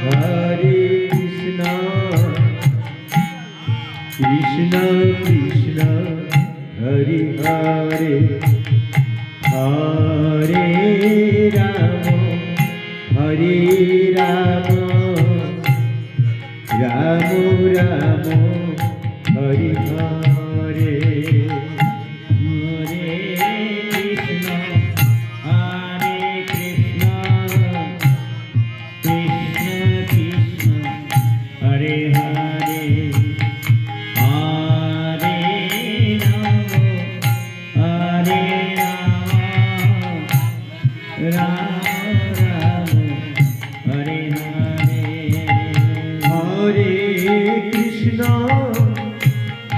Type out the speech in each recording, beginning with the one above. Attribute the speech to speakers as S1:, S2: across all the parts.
S1: Hare Krishna Krishna Krishna Hari Hare Hare Rama Hare Rama Rama Rama Hare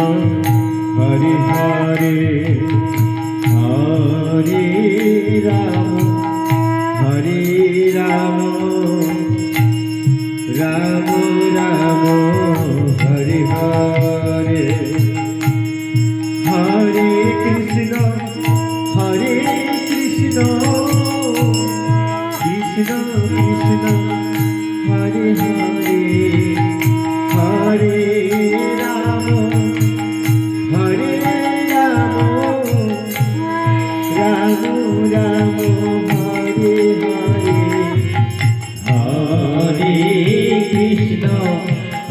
S1: Krishna Hare Hare Hare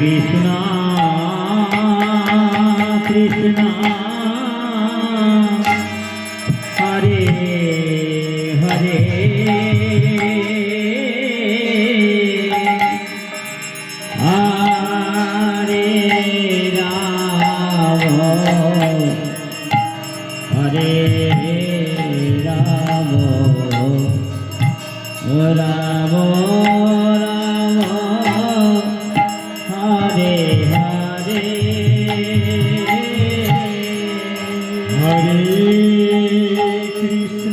S1: Krishna.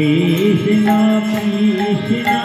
S2: Krishna Krishna Krishna